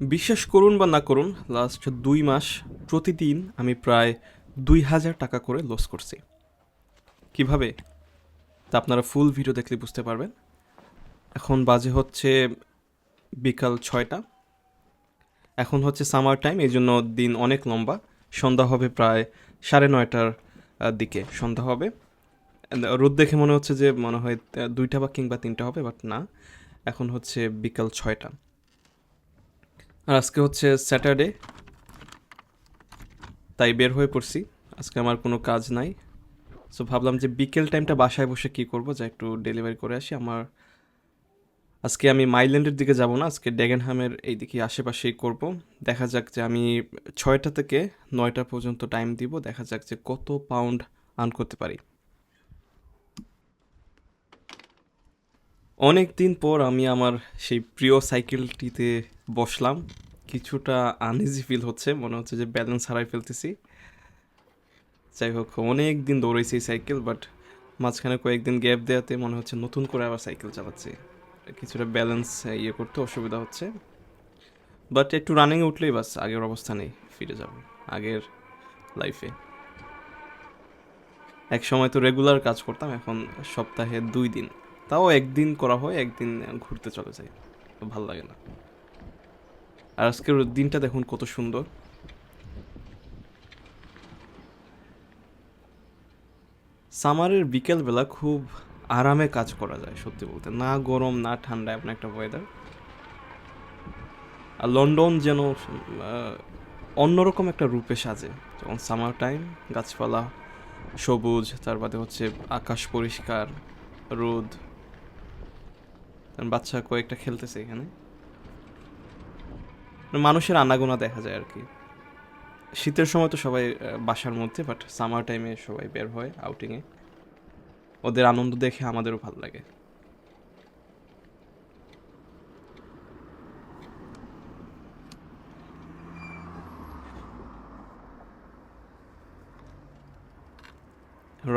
বিশ্বাস করুন বা না করুন লাস্ট দুই মাস প্রতিদিন আমি প্রায় দুই হাজার টাকা করে লস করছি। কীভাবে? তা আপনারা ফুল ভিডিও দেখলে বুঝতে পারবেন। এখন বাজে হচ্ছে বিকাল ছয়টা। এখন হচ্ছে সামার টাইম এই জন্য দিন অনেক লম্বা। সন্ধ্যা হবে প্রায় সাড়ে নয়টার দিকে সন্ধ্যা হবে। রোদ দেখে মনে হচ্ছে যে মনে হয় দুইটা বা কিংবা তিনটা হবে বাট না। এখন হচ্ছে বিকাল ছয়টা। আর আজকে হচ্ছে স্যাটারডে তাই বের হয়ে পড়ছি। আজকে আমার কোনো কাজ নাই। সো ভাবলাম যে বিকেল টাইমটা বাসায় বসে কি করব? যা একটু ডেলিভারি করে আসি। আমার আজকে আমি মাইল্যান্ডের দিকে যাব না, আজকে ডেগেনহামের এই দিকে আশেপাশেই করব। দেখা যাক যে আমি ছয়টা থেকে নয়টা পর্যন্ত টাইম দিব। দেখা যাক যে কত পাউন্ড আর্ন করতে পারি। অনেক দিন পর আমি আমার সেই প্রিয় সাইকেলটিতে বসলাম। কিছুটা আনইজি ফিল হচ্ছে, মনে হচ্ছে যে ব্যালেন্স হারাই ফেলতেছি। যাই হোক অনেক দিন দৌড়াইছি এই সাইকেল বাট মাঝখানে কয়েকদিন গ্যাপ দেওয়াতে মনে হচ্ছে নতুন করে আবার সাইকেল চালাচ্ছি। কিছুটা ব্যালেন্স ইয়ে করতে অসুবিধা হচ্ছে। বাট একটু রানিংয়ে উঠলেই বাস, আগের অবস্থা নেই, ফিরে যাব আগের লাইফে এক সময় তো রেগুলার কাজ করতাম, এখন সপ্তাহে দুই দিন। তাও একদিন করা হয়, একদিন ঘুরতে চলে যাই। ভালো লাগে না। আর আজকের দিনটা দেখুন কত সুন্দর। সামারের বিকেলবেলা খুব আরামে কাজ করা যায়, সত্যি বলতে। না গরম, না ঠান্ডা, এমন একটা ওয়েদার আর লন্ডন যেন অন্যরকম একটা রূপে সাজে। যেমন সামার টাইম গাছপালা সবুজ, তার বাদে হচ্ছে আকাশ পরিষ্কার, রোদ কারণ বাচ্চা কয়েকটা খেলতেছে এখানে। মানে মানুষের আনাগোনা দেখা যায় আর কি। শীতের সময় তো সবাই বাসার মধ্যে বাট সামার টাইমে সবাই বের হয় আউটিংয়ে ওদের আনন্দ দেখে আমাদেরও ভালো লাগে।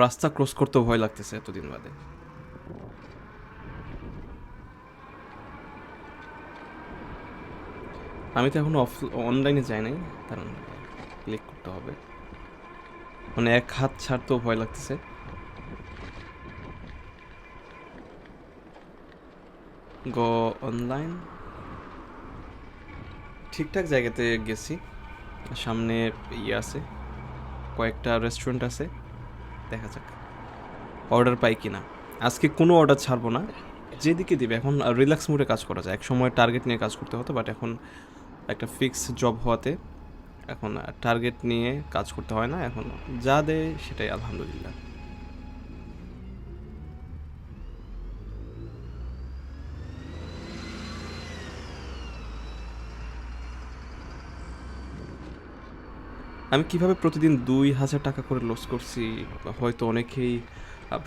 রাস্তা ক্রস করতেও ভয় লাগতেছে এতদিন বাদে। আমি তো এখনও অফ অনলাইনে যাই নাই, কারণ ক্লিক করতে হবে। মানে এক হাত ছাড়তেও ভয় লাগতেছে। গো অনলাইন ঠিকঠাক জায়গাতে গেছি। সামনে ইয়ে আছে, কয়েকটা রেস্টুরেন্ট আছে। দেখা যাক অর্ডার পাই কি না আজকে কোনো অর্ডার ছাড়বো না। যেদিকে দিবে, এখন রিল্যাক্স মুডে কাজ করা যায়। এক সময় টার্গেট নিয়ে কাজ করতে হতো বাট এখন একটা ফিক্স জব হওয়াতে এখন টার্গেট নিয়ে কাজ করতে হয় না, এখন যা দেয় সেটাই আলহামদুলিল্লাহ। আমি কীভাবে প্রতিদিন দুই হাজার টাকা করে লস করছি, হয়তো অনেকেই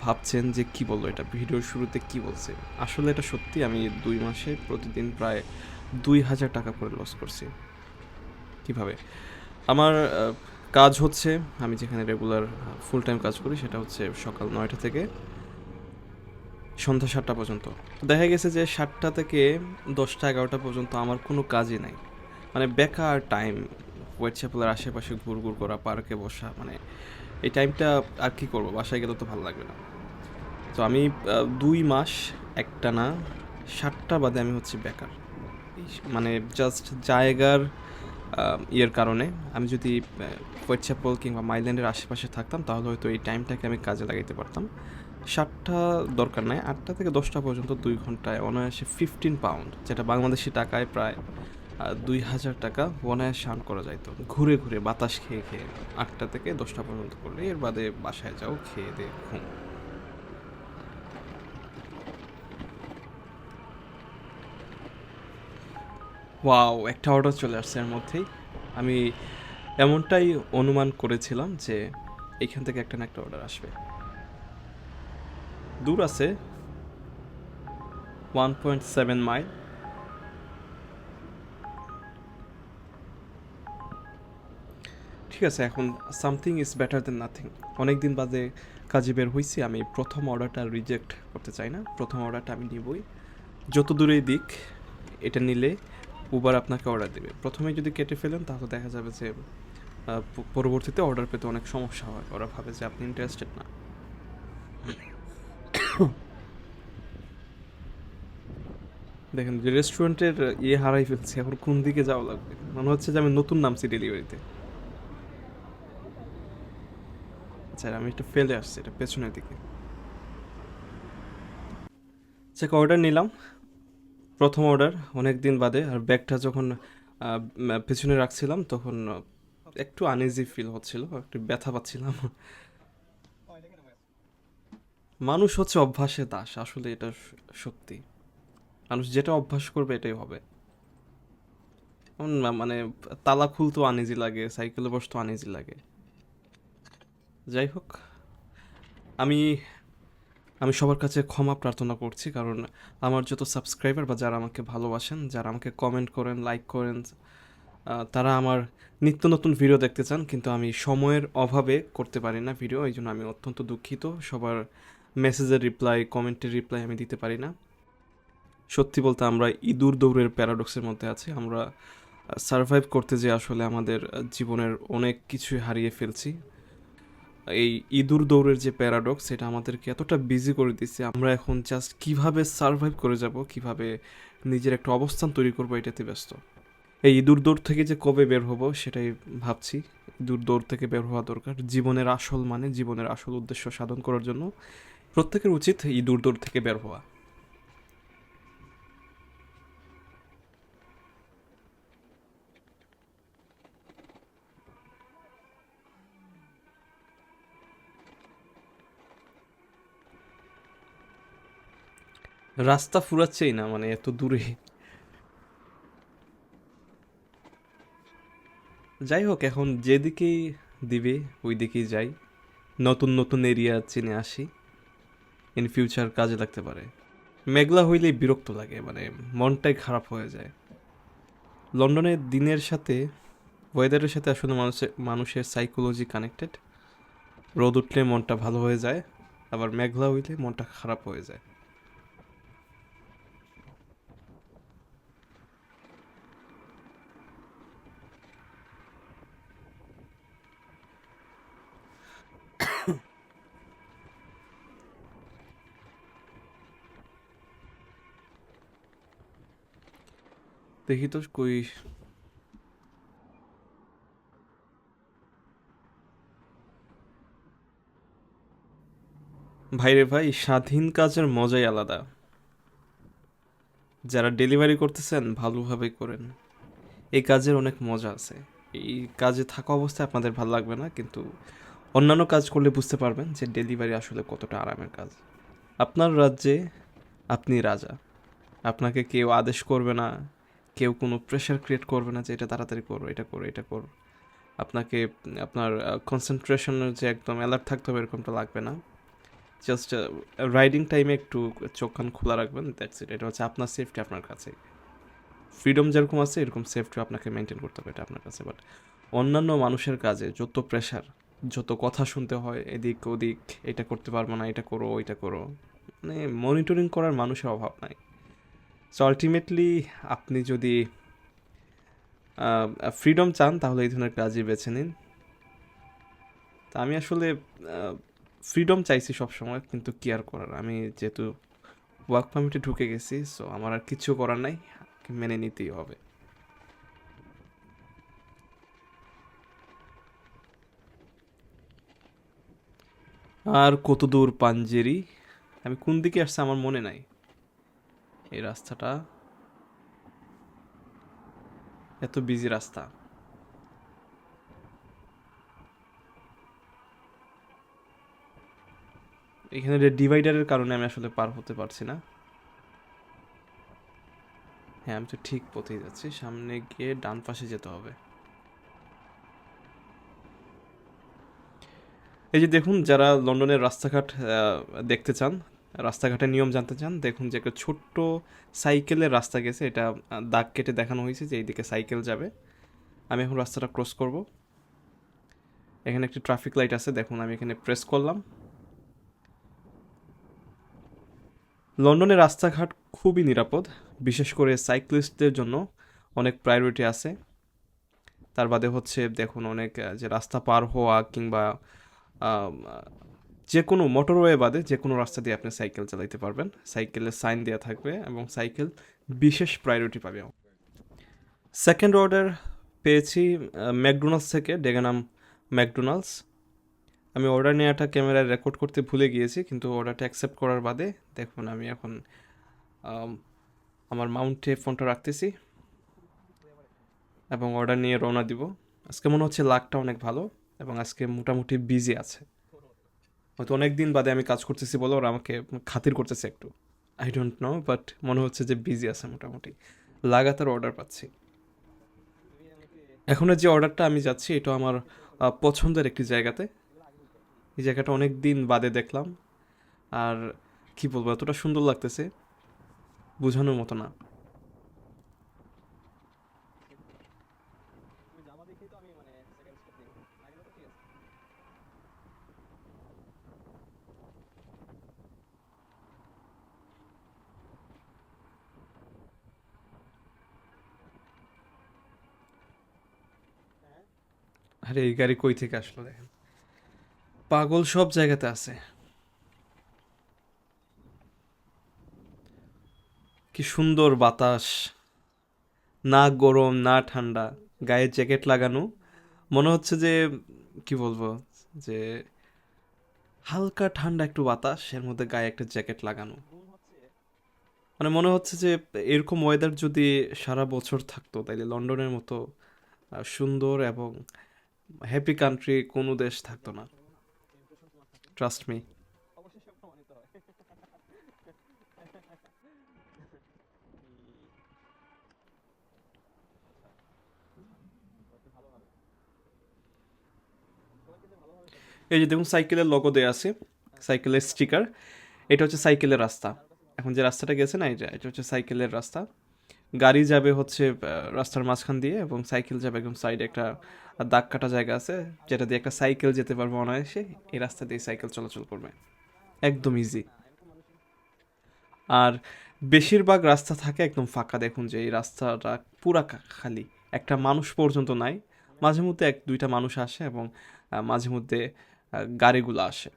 ভাবছেন যে কি বলল এটা, ভিডিওর শুরুতে কি বলছে? আসলে এটা সত্যি আমি দুই মাসে প্রতিদিন প্রায় দুই হাজার টাকা করে লস করছি। কীভাবে? আমার কাজ হচ্ছে, আমি যেখানে রেগুলার ফুল টাইম কাজ করি সেটা হচ্ছে সকাল নয়টা থেকে সন্ধ্যা সাতটা পর্যন্ত। দেখা গেছে যে সাতটা থেকে দশটা এগারোটা পর্যন্ত আমার কোনো কাজই নাই। মানে বেকার টাইম হোয়াইট চ্যাপেলের আশেপাশে ঘুর ঘুর করা পার্কে বসা মানে এই টাইমটা আর কি করব? বাসায় গেলে তো ভালো লাগবে না। তো আমি দুই মাস একটা না সাতটা বাদে আমি হচ্ছে বেকার। মানে জাস্ট জায়গার ইয়ের কারণে আমি যদি হোয়াইট চ্যাপল কিংবা মাইল্যান্ডের আশেপাশে থাকতাম, তাহলে হয়তো এই টাইমটাকে আমি কাজে লাগাইতে পারতাম। সাতটা দরকার নাই, আটটা থেকে দশটা পর্যন্ত দুই ঘন্টায় অনায়াসে ফিফটিন পাউন্ড যেটা বাংলাদেশি টাকায় প্রায় দুই হাজার টাকা অনায়াসে আর্ন করা যাইতো। ঘুরে ঘুরে বাতাস খেয়ে খেয়ে আটটা থেকে দশটা পর্যন্ত করলে, এর বাদে বাসায় যাও, খেয়ে দে ঘুম। ওয়াও একটা অর্ডার চলে আসছে এর মধ্যেই। আমি এমনটাই অনুমান করেছিলাম যে এখান থেকে একটা না একটা অর্ডার আসবে। দূর আছে ওয়ান পয়েন্ট সেভেন মাইল ঠিক আছে, এখন something is better than nothing অনেক দিন বাদে কাজে বের হয়েছি আমি প্রথম অর্ডারটা রিজেক্ট করতে চাই না। প্রথম অর্ডারটা আমি নিবই। যত দূরেই দিক, এটা নিলে উবার আপনাকে অর্ডার দেবে। প্রথমে যদি কেটে ফেলেন, তাহলে দেখা যাবে যে পরবর্তীতে অর্ডার পেতে অনেক সমস্যা হয়। ওরা ভাবে যে আপনি ইন্টারেস্টেড না। দেখেন, যে রেস্টুরেন্টের ইয়ে হারাই ফেলছি, এখন কোন দিকে যাওয়া লাগবে? মনে হচ্ছে যে আমি নতুন নামছি ডেলিভারিতে আচ্ছা আমি একটু ফেলে আসছি, এটা পেছনের দিকে। আচ্ছা অর্ডার নিলাম। প্রথম অর্ডার অনেক দিন বাদে, আর ব্যাগটা যখন পেছনে রাখছিলাম, তখন একটু আনইজি ফিল হচ্ছিল, একটু ব্যথা পাচ্ছিলাম। মানুষ হচ্ছে অভ্যাসে দাস, আসলে এটা সত্যি। মানুষ যেটা অভ্যাস করবে, এটাই হবে। মানে তালা খুলতেও আনইজি লাগে সাইকেলে বসতেও আনইজি লাগে। যাই হোক, আমি আমি সবার কাছে ক্ষমা প্রার্থনা করছি, কারণ আমার যত সাবস্ক্রাইবার বা যারা আমাকে ভালোবাসেন, যারা আমাকে কমেন্ট করেন লাইক করেন তারা আমার নিত্য নতুন ভিডিও দেখতে চান, কিন্তু আমি সময়ের অভাবে করতে পারি না ভিডিও এই জন্য আমি অত্যন্ত দুঃখিত। সবার মেসেজের রিপ্লাই কমেন্টের রিপ্লাই আমি দিতে পারি না। সত্যি বলতে আমরা ইঁদুর দৌড়ের প্যারাডক্সের মধ্যে আছি, আমরা সারভাইভ করতে যে আসলে আমাদের জীবনের অনেক কিছুই হারিয়ে ফেলছি। এই ইঁদুর দৌড়ের যে প্যারাডক্স সেটা আমাদেরকে এতটা বিজি করে দিচ্ছে। আমরা এখন জাস্ট কীভাবে সার্ভাইভ করে যাব, কীভাবে নিজের একটা অবস্থান তৈরি করব, এটাতে ব্যস্ত। এই ইঁদুর দৌড় থেকে যে কবে বের হব, সেটাই ভাবছি। ইঁদুর দৌড় থেকে বের হওয়া দরকার জীবনের আসল মানে জীবনের আসল উদ্দেশ্য সাধন করার জন্য। প্রত্যেকের উচিত ইঁদুর দৌড় থেকে বের হওয়া। রাস্তা ফুরাচ্ছেই না মানে এত দূরে। যাই হোক, এখন যেদিকেই দিবে ওই দিকেই যাই। নতুন নতুন এরিয়া চিনে আসি। ইন ফিউচার কাজে লাগতে পারে। মেঘলা হইলেই বিরক্ত লাগে মানে মনটাই খারাপ হয়ে যায়। লন্ডনে দিনের সাথে ওয়েদারের সাথে আসলে মানুষের মানুষের সাইকোলজি কানেক্টেড রোদ উঠলে মনটা ভালো হয়ে যায়, আবার মেঘলা হইলে মনটা খারাপ হয়ে যায়। দেখি তো কই ভাইরে ভাই, স্বাধীন কাজের মজাই আলাদা। যারা ডেলিভারি করতেছেন, ভালোভাবে করেন। এই কাজের অনেক মজা আছে। এই কাজে থাকা অবস্থায় আপনাদের ভালো লাগবে না, কিন্তু অন্যান্য কাজ করলে বুঝতে পারবেন যে ডেলিভারি আসলে কতটা আরামের কাজ। আপনার রাজ্যে আপনি রাজা। আপনাকে কেউ আদেশ করবে না। কেউ কোনো প্রেশার ক্রিয়েট করবে না যে এটা তাড়াতাড়ি করো, এটা করো এটা করো। আপনাকে, আপনার কনসেন্ট্রেশনের যে একদম অ্যালার্ট থাকতে হবে এরকমটা লাগবে না। জাস্ট রাইডিং টাইমে একটু চোখ কান খোলা রাখবেন দ্যাটস ইট এটা হচ্ছে আপনার সেফটি আপনার কাছে। ফ্রিডম যেরকম আছে, এরকম সেফটি আপনাকে মেনটেন করতে হবে এটা আপনার কাছে। বাট অন্যান্য মানুষের কাজে যত প্রেশার যত কথা শুনতে হয় এদিক ওদিক এটা করতে পারব না, এটা করো, ওইটা করো মানে মনিটরিং করার মানুষের অভাব নাই। সো আলটিমেটলি আপনি যদি ফ্রিডম চান, তাহলে এই ধরনের কাজই বেছে নিন। তা আমি আসলে ফ্রিডম চাইছি সব সময় কিন্তু কেয়ার করার? আমি যেহেতু ওয়ার্ক পারমিটে ঢুকে গেছি সো আমার আর কিছু করার নাই, মেনে নিতেই হবে। আর কত দূর পাঞ্জেরি? আমি কোন দিকে আসছে আমার মনে নাই। এই রাস্তাটা। এত বিজি রাস্তা। এখানে ডিভাইডারের কারণে আমি আসলে পার হতে পারছি না। হ্যাঁ আমি তো ঠিক পথেই যাচ্ছি। সামনে গিয়ে ডান পাশে যেতে হবে। এই যে দেখুন, যারা লন্ডনের রাস্তাঘাট দেখতে চান রাস্তাঘাটের নিয়ম জানতে চান, দেখুন যে একটা ছোট্ট সাইকেলের রাস্তা গেছে। এটা দাগ কেটে দেখানো হয়েছে যে এইদিকে সাইকেল যাবে। আমি এখন রাস্তাটা ক্রস করব। এখানে একটি ট্রাফিক লাইট আছে, দেখুন আমি এখানে প্রেস করলাম। লন্ডনের রাস্তাঘাট খুবই নিরাপদ, বিশেষ করে সাইক্লিস্টদের জন্য অনেক প্রায়োরিটি আছে। তার বাদে হচ্ছে, দেখুন অনেক যে রাস্তা পার হওয়া কিংবা যে কোনো মোটরওয়ে বাদে যে কোনো রাস্তা দিয়ে আপনি সাইকেল চালাইতে পারবেন। সাইকেলের সাইন দেওয়া থাকবে এবং সাইকেল বিশেষ প্রায়োরিটি পাবে। সেকেন্ড অর্ডার পেয়েছি ম্যাকডোনাল্ডস থেকে, ডেগানাম ম্যাকডোনাল্ডস। আমি অর্ডার নেওয়াটা ক্যামেরায় রেকর্ড করতে ভুলে গিয়েছি, কিন্তু অর্ডারটা অ্যাকসেপ্ট করার বাদে দেখুন আমি এখন আমার মাউন্টে ফোনটা রাখতেছি এবং অর্ডার নিয়ে রওনা দিব। আজকে মনে হচ্ছে লাকটা অনেক ভালো এবং আজকে মোটামুটি বিজি আছে। হয়তো অনেক দিন বাদে আমি কাজ করতেছি বলে ওরা আমাকে খাতির করতেছে একটু। আই ডোন্ট নো বাট মনে হচ্ছে যে বিজি আছে মোটামুটি। লাগাতার অর্ডার পাচ্ছি। এখন যে অর্ডারটা আমি যাচ্ছি, এটা আমার পছন্দের একটি জায়গাতে। এই জায়গাটা অনেক দিন বাদে দেখলাম। আর কি বলব, এতটা সুন্দর লাগতেছে। বোঝানোর মতো না। আরে, এই গাড়ি কই থেকে আসলো দেখেন? পাগল সব জায়গাতে আছে। কি সুন্দর বাতাস। না গরম, না ঠান্ডা। গায়ে জ্যাকেট লাগানো। মনে হচ্ছে যে, কি বলব, যে হালকা ঠান্ডা একটু বাতাস, এর মধ্যে গায়ে একটা জ্যাকেট লাগানো। মানে মনে হচ্ছে যে, এরকম ওয়েদার যদি সারা বছর থাকতো, তাইলে লন্ডনের মতো সুন্দর এবং হ্যাপি কান্ট্রি কোনো দেশ থাকতো না। ট্রাস্ট মি এই যে দেখুন, সাইকেলের লোগো দেওয়া আছে, সাইকেলের স্টিকার এটা হচ্ছে সাইকেলের রাস্তা। এখন যে রাস্তাটা গেছে না এটা এটা হচ্ছে সাইকেলের রাস্তা। গাড়ি যাবে হচ্ছে রাস্তার মাঝখান দিয়ে এবং সাইকেল যাবে একদম সাইডে একটা দাগ কাটা জায়গা আছে, যেটা দিয়ে একটা সাইকেল যেতে পারবে অনায়াসে, এই রাস্তা দিয়ে সাইকেল চলাচল করবে। একদম ইজি আর বেশিরভাগ রাস্তা থাকে একদম ফাঁকা, দেখুন যে এই রাস্তাটা পুরা খালি। একটা মানুষ পর্যন্ত নাই মাঝে মধ্যে এক, দুইটা মানুষ আসে এবং মাঝে মধ্যে গাড়িগুলো আসে।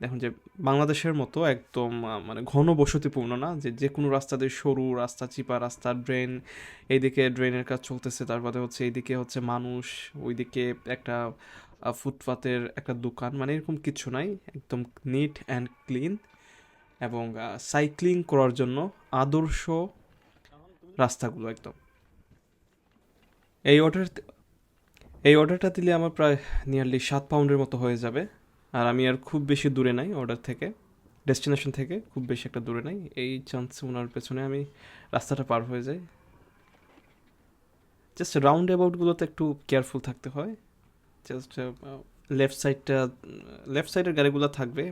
দেখুন যে বাংলাদেশের মতো একদম মানে ঘন বসতিপূর্ণ না, যে যে কোনো রাস্তা দিয়ে সরু রাস্তা, চিপা রাস্তা, ড্রেন, এইদিকে ড্রেনের কাজ চলতেছে তারপরে হচ্ছে এইদিকে হচ্ছে মানুষ, ওইদিকে একটা ফুটপাতের একটা দোকান মানে এরকম কিছু নাই, একদম নিট অ্যান্ড ক্লিন এবং সাইক্লিং করার জন্য আদর্শ রাস্তাগুলো একদম। এই অর্ডার এই অর্ডারটা দিলে আমার প্রায় নিয়ারলি সাত পাউন্ডের মতো হয়ে যাবে। আর আমি আর খুব বেশি দূরে নাই অর্ডার থেকে। ডেস্টিনেশন থেকে খুব বেশি একটা দূরে নাই। এই চান্স ওনার পেছনে আমি রাস্তাটা পার হয়ে যাই। জাস্ট রাউন্ড অ্যাবাউটগুলোতে একটু কেয়ারফুল থাকতে হয়। জাস্ট লেফট সাইডটা লেফট সাইডের গাড়িগুলো থাকবে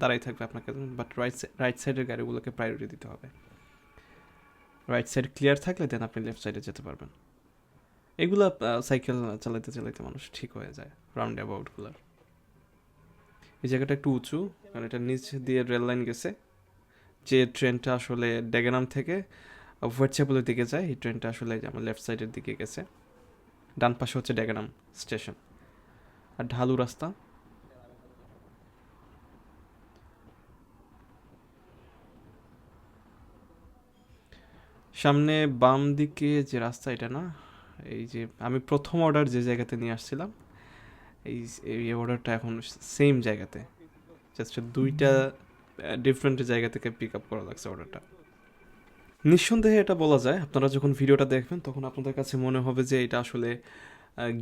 দাঁড়াই থাকবে আপনাকে বাট রাইট রাইট সাইডের গাড়িগুলোকে প্রায়োরিটি দিতে হবে। রাইট সাইড ক্লিয়ার থাকলে দেন আপনি লেফট সাইডে যেতে পারবেন। এগুলো সাইকেল চালাতে চালাতে মানুষ ঠিক হয়ে যায় রাউন্ড অ্যাবাউটগুলোর এই জায়গাটা একটু উঁচু, কারণ এটা নিচ দিয়ে রেল লাইন গেছে। যে ট্রেনটা আসলে ডেগানাম থেকে হোয়াটসঅ্যাপের দিকে যায়, এই ট্রেনটা আসলে আমার লেফট সাইডের দিকে গেছে। ডান পাশে হচ্ছে ডেগানাম স্টেশন। আর ঢালু রাস্তা। সামনে বাম দিকে যে রাস্তা, এটা না, এই যে আমি প্রথম অর্ডার যে জায়গাতে নিয়ে আসছিলাম এই এই অর্ডারটা এখন সেম জায়গাতে। জাস্ট দুইটা ডিফারেন্ট জায়গা থেকে পিক আপ করা লাগছে অর্ডারটা নিঃসন্দেহে এটা বলা যায় আপনারা যখন ভিডিওটা দেখবেন তখন আপনাদের কাছে মনে হবে যে এটা আসলে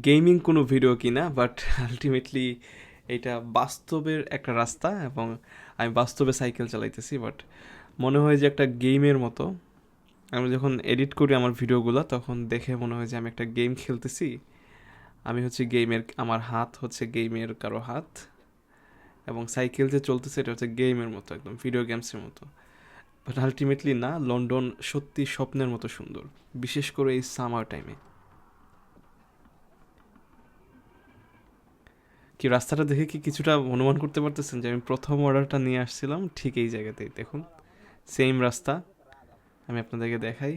গেমিং কোনো ভিডিও কিনা বাট আলটিমেটলি এটা বাস্তবের একটা রাস্তা এবং আমি বাস্তবে সাইকেল চালাইতেছি বাট মনে হয় যে একটা গেমের মতো। আমি যখন এডিট করি আমার ভিডিওগুলো তখন দেখে মনে হয় যে আমি একটা গেম খেলতেছি। আমি হচ্ছে গেমের, আমার হাত হচ্ছে গেমের কারও হাত। এবং সাইকেল যে চলতেছে, এটা হচ্ছে গেমের মতো, একদম ভিডিও গেমসের মতো। বাট আলটিমেটলি না, লন্ডন সত্যি স্বপ্নের মতো সুন্দর। বিশেষ করে এই সামার টাইমে কি, রাস্তাটা দেখে কি কিছুটা অনুমান করতে পারতেছেন যে আমি প্রথম অর্ডারটা নিয়ে আসছিলাম? ঠিক এই জায়গাতেই, দেখুন। সেম রাস্তা। আমি আপনাদেরকে দেখাই।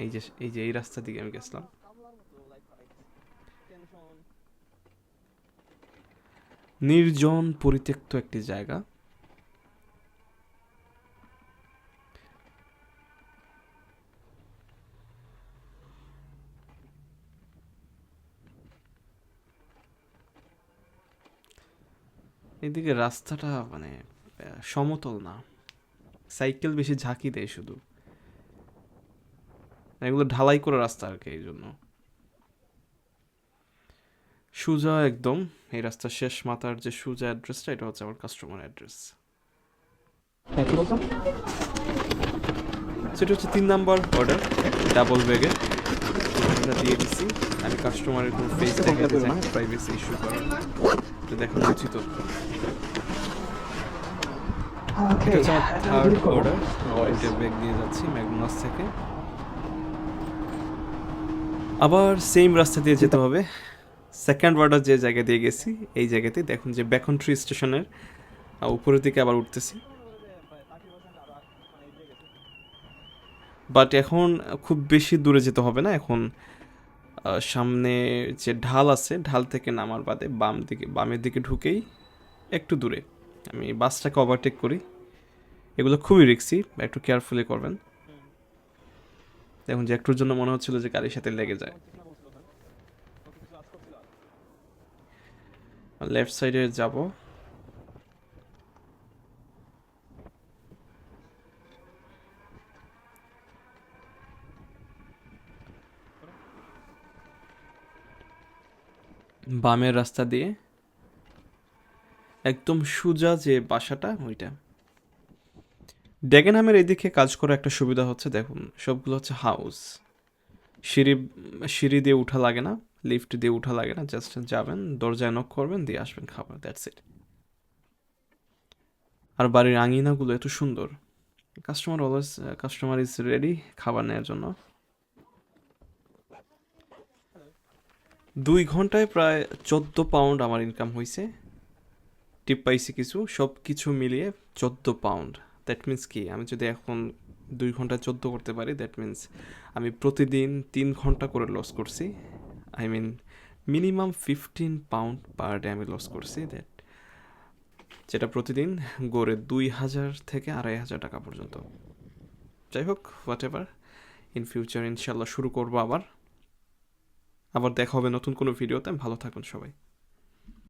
এই যে এই যে, এই রাস্তা দিকে আমি গেছিলাম। নির্জন। পরিত্যক্ত একটি জায়গা। এদিকে রাস্তাটা মানে সমতল না। সাইকেল বেশি ঝাঁকি দেয় শুধু। এগুলো ঢালাই করা রাস্তা আর কি এই জন্য সুজা একদম এই রাস্তার শেষ মাথার যে সুজা অ্যাড্রেসটা এটা হচ্ছে আমার কাস্টমার অ্যাড্রেস সেটা হচ্ছে তিন নাম্বার অর্ডার ডাবল ব্যাগে এটা দিয়ে দিচ্ছি আমি কাস্টমারের কোনো ফেস দেখাতে চাই প্রাইভেসি ইস্যু করার। এটা দেখানো উচিত। এটা হচ্ছে আমার থার্ড অর্ডার এটা ব্যাগ নিয়ে যাচ্ছি ম্যাগনাস থেকে। আবার সেম রাস্তা দিয়ে যেতে হবে। সেকেন্ড ওয়ার্ডার যে জায়গা দিয়ে গেছি, এই জায়গাতে দেখুন যে বেকন্ট্রি স্টেশনের উপরের দিকে আবার উঠতেছি। বাট এখন খুব বেশি দূরে যেতে হবে না, এখন সামনে যে ঢাল আছে, ঢাল থেকে নামার বাদে বাম দিকে, বামের দিকে ঢুকেই একটু দূরে। আমি বাসটাকে ওভারটেক করি। এগুলো খুবই রিক্সি একটু কেয়ারফুলি করবেন। দেখুন যে একটুর জন্য মনে হচ্ছিল যে গাড়ির সাথে লেগে যায়। লেফট সাইডে যাব। বামের রাস্তা দিয়ে। একদম সোজা যে বাসাটা, ওইটা। ড্যাগেনহামের এদিকে কাজ করা একটা সুবিধা হচ্ছে, দেখুন, সবগুলো হচ্ছে হাউস। সিঁড়ি সিঁড়ি দিয়ে উঠা লাগে না। লিফট দিয়ে উঠা লাগে না জাস্ট যাবেন, দরজায় নক করবেন, দিয়ে আসবেন খাবার দ্যাটস ইট আর বাড়ির আঙিনাগুলো এত সুন্দর। Customer always customer is ready খাবার নেওয়ার জন্য। দুই ঘন্টায় প্রায় চোদ্দ পাউন্ড আমার ইনকাম হয়েছে টিপ পাইছি কিছু, সব কিছু মিলিয়ে চোদ্দ পাউন্ড দ্যাট মিন্স কি? আমি যদি এখন দুই ঘণ্টা চোদ্দ করতে পারি দ্যাট মিন্স আমি প্রতিদিন তিন ঘণ্টা করে লস করছি। I mean minimum fifteen pound per day আমি লস করছি দ্যাট যেটা প্রতিদিন গড়ে দুই হাজার থেকে আড়াই হাজার টাকা পর্যন্ত। যাই হোক হোয়াট এভার ইন ফিউচার ইনশাল্লাহ শুরু করব আবার। আবার দেখা হবে নতুন কোনো ভিডিওতে ভালো থাকুন সবাই।